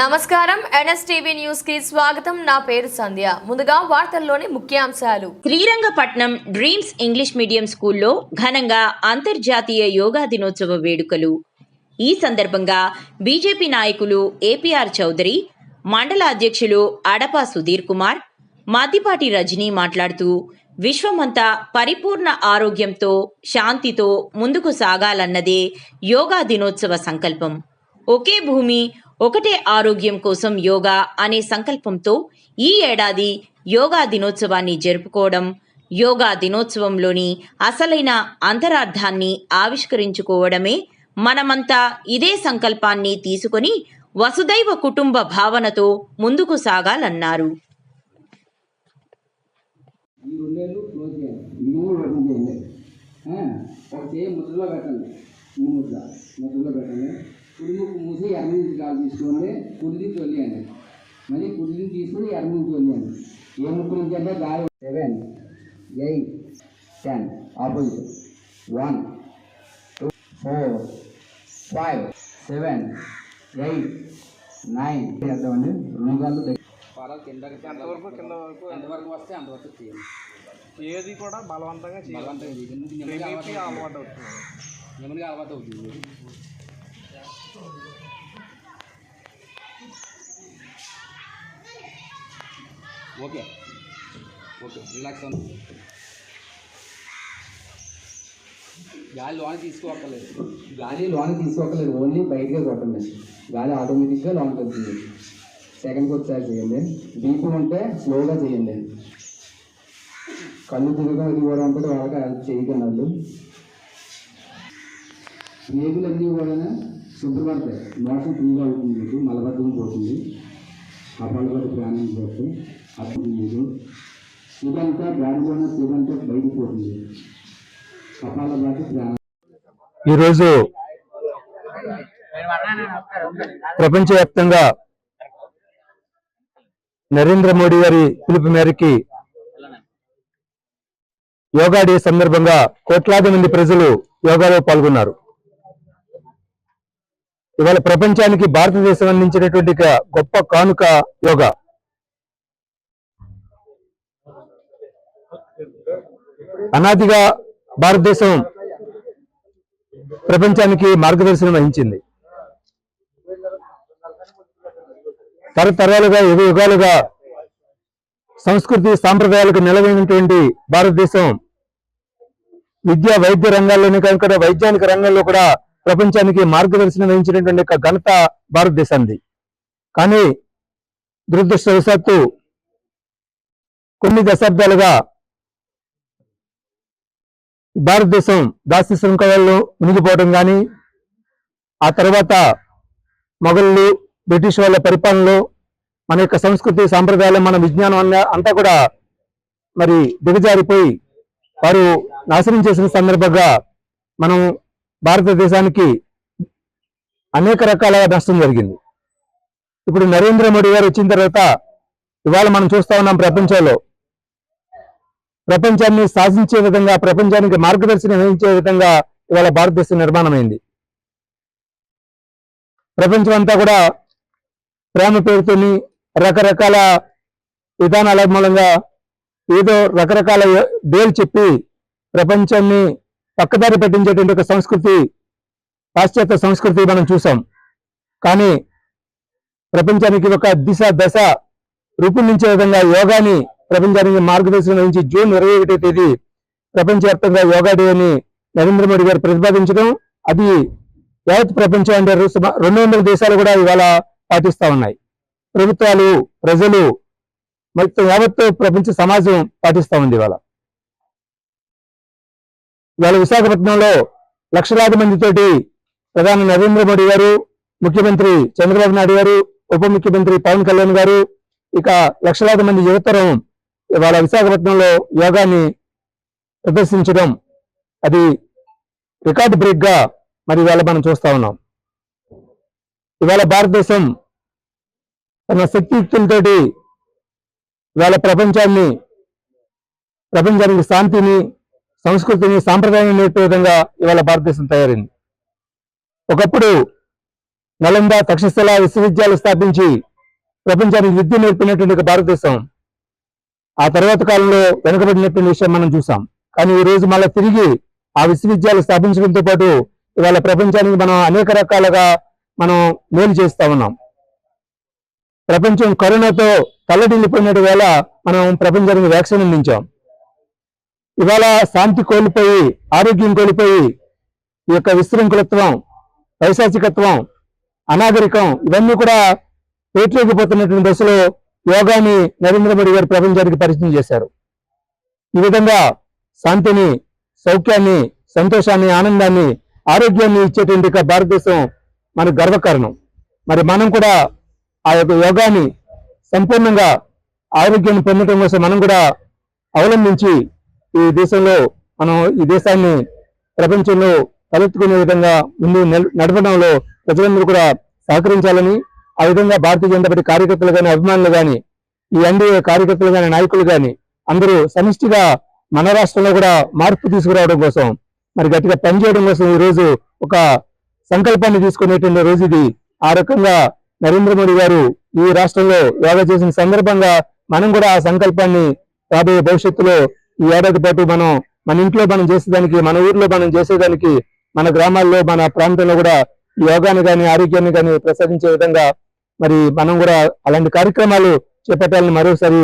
నమస్కారం. ఎన్ఎస్టీవీ న్యూస్కి స్వాగతం. నా పేరు సంధ్య. ముందుగా వార్తల్లోని ముఖ్యాంశాలు. శ్రీరంగపట్నం డ్రీమ్స్ ఇంగ్లీష్ మీడియం స్కూల్లో ఘనంగా అంతర్జాతీయ యోగా దినోత్సవ వేడుకలు. ఈ సందర్భంగా బీజేపీ నాయకులు ఏపీఆర్ చౌదరి మండల అధ్యక్షులు అడపా సుధీర్ కుమార్ మద్దిపాటి రజనీ మాట్లాడుతూ విశ్వమంతా పరిపూర్ణ ఆరోగ్యంతో శాంతితో ముందుకు సాగాలన్నదే యోగా దినోత్సవ సంకల్పం. ఒకే భూమి ఒకటే ఆరోగ్యం కోసం యోగా అనే సంకల్పంతో ఈ ఏడాది యోగా దినోత్సవాన్ని జరుపుకోవడం యోగా దినోత్సవంలోని అసలైన అంతరార్థాన్ని ఆవిష్కరించుకోవడమే మనమంతా ఇదే సంకల్పాన్ని తీసుకొని వసుదైవ కుటుంబ భావనతో ముందుకు సాగాలన్నారు. ముద్రలో పెట్టండి. ఈ ముద్ర ముద్రలో పెట్టండి కుడి ముక్కు మూసి ఎర్ర నుంచి కాలు తీసుకోండి కుడి నుంచి వదిలేయండి మళ్ళీ కుడి నుంచి తీసుకుని ఎర్ర నుంచి వదిలేయండి ఏ ముక్కు నుంచి అంటే గాలి seven eight ten opposite. One two four five seven eight nine. చేద్దామండి రెండు కిందకి ఎంతవరకు కింద వరకు ఎంతవరకు వస్తే అంతవరకు చేయండి. ఏది కూడా బలవంతంగా చేయాలి బలవంతంగా అలవాటు అలవాటు అవుతుంది. నెమ్మదిగా అలవాటు అవుతుంది. ఓకే. ఓకే రిలాక్స్ అవ్వండి గాలి లోన తీసుకోక్కర్లేదు. గాలి లోన తీసుకోక్కర్లేదు ఓన్లీ బయటకే కొట్టండి. గాలి ఆటోమేటిక్గా లోన్ వస్తుంది. సెకండ్కి ఒకసారి చేయండి. డీప్ ఉంటే స్లోగా చేయండి. కళ్ళు తిరగడం ఇది కూడా ఉంటుంది వాళ్ళకి చేయకండి వాళ్ళు. వేగులన్నీ కూడా శుభ్రపడతాయి మోషన్ ఫ్రీగా అవుతుంది మీకు. మలబద్ధం పోతుంది. అప్పటికప్పుడు ప్రాణం చేస్తే అప్పుడు మీరు ఇదంతా దానిలోనే ఇదంతా బయటికి పోతుంది. కపాల బాటి ప్రాణం. ఈరోజు ప్రపంచవ్యాప్తంగా నరేంద్ర మోడీ గారి పిలుపు మేరకి యోగా డే సందర్భంగా కోట్లాది మంది ప్రజలు యోగాలో పాల్గొన్నారు. ఇవాళ ప్రపంచానికి భారతదేశం అందించినటువంటి గొప్ప కానుక యోగా. అనాదిగా భారతదేశం ప్రపంచానికి మార్గదర్శనం వహించింది. తరతరాలుగా యుగ యుగాలుగా సంస్కృతి సాంప్రదాయాలకు నిలవైనటువంటి భారతదేశం విద్యా వైద్య రంగాల్లోనే కాకుండా వైజ్ఞానిక రంగంలో కూడా ప్రపంచానికి మార్గదర్శనం వహించినటువంటి ఒక ఘనత భారతదేశానికి కానీ దురదృష్టవశాత్తు కొన్ని దశాబ్దాలుగా భారతదేశం దాస్తి శృంఖలలో మునిగిపోవడం కానీ ఆ తర్వాత మొఘళ్ళు బ్రిటిష్ వాళ్ళ పరిపాలనలో మన యొక్క సంస్కృతి సాంప్రదాయాలు మన విజ్ఞానం అన్న అంతా కూడా మరి దిగజారిపోయి వారు నాశనం చేసిన సందర్భంగా మనం భారతదేశానికి అనేక రకాల నష్టం జరిగింది. ఇప్పుడు నరేంద్ర మోడీ గారు వచ్చిన తర్వాత ఇవాళ మనం చూస్తా ఉన్నాం ప్రపంచంలో. ప్రపంచాన్ని శాసించే విధంగా ప్రపంచానికి మార్గదర్శనం వహించే విధంగా ఇవాళ భారతదేశం నిర్మాణమైంది. ప్రపంచం అంతా కూడా ప్రేమ పేరుతోని రకరకాల విధానాల మూలంగా ఏదో రకరకాల డేలు చెప్పి ప్రపంచాన్ని పక్కదారి పట్టించేటువంటి ఒక సంస్కృతి పాశ్చాత్య సంస్కృతి మనం చూసాం. కానీ ప్రపంచానికి ఒక దిశ దశ రూపొందించే విధంగా యోగాని ప్రపంచానికి మార్గదర్శనం వహించి జూన్ ఇరవై ఒకటో తేదీ ప్రపంచవ్యాప్తంగా యోగా డే అని నరేంద్ర మోడీ గారు ప్రతిపాదించడం అది యావత్ ప్రపంచం అంటే రెండు వందల దేశాలు కూడా ఇవాళ పాటిస్తా ఉన్నాయి. ప్రభుత్వాలు ప్రజలు మొత్తం యావత్ ప్రపంచ సమాజం పాటిస్తా ఉంది ఇవాళ. ఇవాళ విశాఖపట్నంలో లక్షలాది మందితోటి ప్రధాని నరేంద్ర మోడీ గారు ముఖ్యమంత్రి చంద్రబాబు నాయుడు గారు ఉప ముఖ్యమంత్రి పవన్ కళ్యాణ్ గారు ఇక లక్షలాది మంది యువతరం ఇవాళ విశాఖపట్నంలో యోగాని ప్రదర్శించడం అది రికార్డ్ బ్రేక్గా మరి ఇవాళ మనం చూస్తా ఉన్నాం. ఇవాళ భారతదేశం తన శక్తియుక్తులతోటి ఇవాళ ప్రపంచాన్ని ప్రపంచానికి శాంతిని సంస్కృతిని సాంప్రదాయాన్ని నేర్పే విధంగా ఇవాళ భారతదేశం తయారైంది. ఒకప్పుడు నలంద తక్షశిల విశ్వవిద్యాలయం స్థాపించి ప్రపంచానికి విద్య నేర్పినటువంటి భారతదేశం ఆ తర్వాత కాలంలో వెనుకబడినటువంటి విషయం మనం చూసాం. కానీ ఈ రోజు మళ్ళీ తిరిగి ఆ విశ్వవిద్యాలయం స్థాపించడంతో పాటు ఇవాళ ప్రపంచానికి మనం అనేక రకాలుగా మనం మేలు చేస్తా ఉన్నాం. ప్రపంచం కరోనాతో తల్లడిల్లిపోయినట్టు వేళ మనం ప్రపంచానికి వ్యాక్సిన్ అందించాం. ఇవాళ శాంతి కోల్పోయి ఆరోగ్యం కోల్పోయి ఈ యొక్క విశృంఖలత్వం పైశాచికత్వం అనాగరికం ఇవన్నీ కూడా పేట్లేకపోతున్నటువంటి దశలో యోగాని నరేంద్ర మోడీ గారు ప్రపంచానికి పరిచయం చేశారు. ఈ విధంగా శాంతిని సౌఖ్యాన్ని సంతోషాన్ని ఆనందాన్ని ఆరోగ్యాన్ని ఇచ్చేటువంటి భారతదేశం మన గర్వకారణం. మరి మనం కూడా ఆ యొక్క యోగాని సంపూర్ణంగా ఆరోగ్యాన్ని పొందడం కోసం మనం కూడా అవలంబించి ఈ దేశంలో మనం ఈ దేశాన్ని ప్రపంచంలో తలెత్తుకునే విధంగా ముందు నడపడంలో ప్రజలందరూ కూడా సహకరించాలని ఆ విధంగా భారతీయ జనతా పార్టీ కార్యకర్తలు కానీ అభిమానులు కానీ ఈ ఎన్డీఏ కార్యకర్తలు కానీ నాయకులు కానీ అందరూ సమిష్టిగా మన రాష్ట్రంలో కూడా మార్పు తీసుకురావడం కోసం మరి గట్టిగా పనిచేయడం కోసం ఈ రోజు ఒక సంకల్పాన్ని తీసుకునేటువంటి రోజు ఇది. ఆ రకంగా నరేంద్ర మోడీ గారు ఈ రాష్ట్రంలో యోగా చేసిన సందర్భంగా మనం కూడా ఆ సంకల్పాన్ని రాబోయే భవిష్యత్తులో ఈ ఏడాది పాటు మనం మన ఇంట్లో మనం చేసేదానికి మన ఊర్లో మనం చేసేదానికి మన గ్రామాల్లో మన ప్రాంతంలో కూడా యోగాని కానీ ఆరోగ్యాన్ని కానీ ప్రసాదించే విధంగా మరి మనం కూడా అలాంటి కార్యక్రమాలు చేపట్టాలని మరోసారి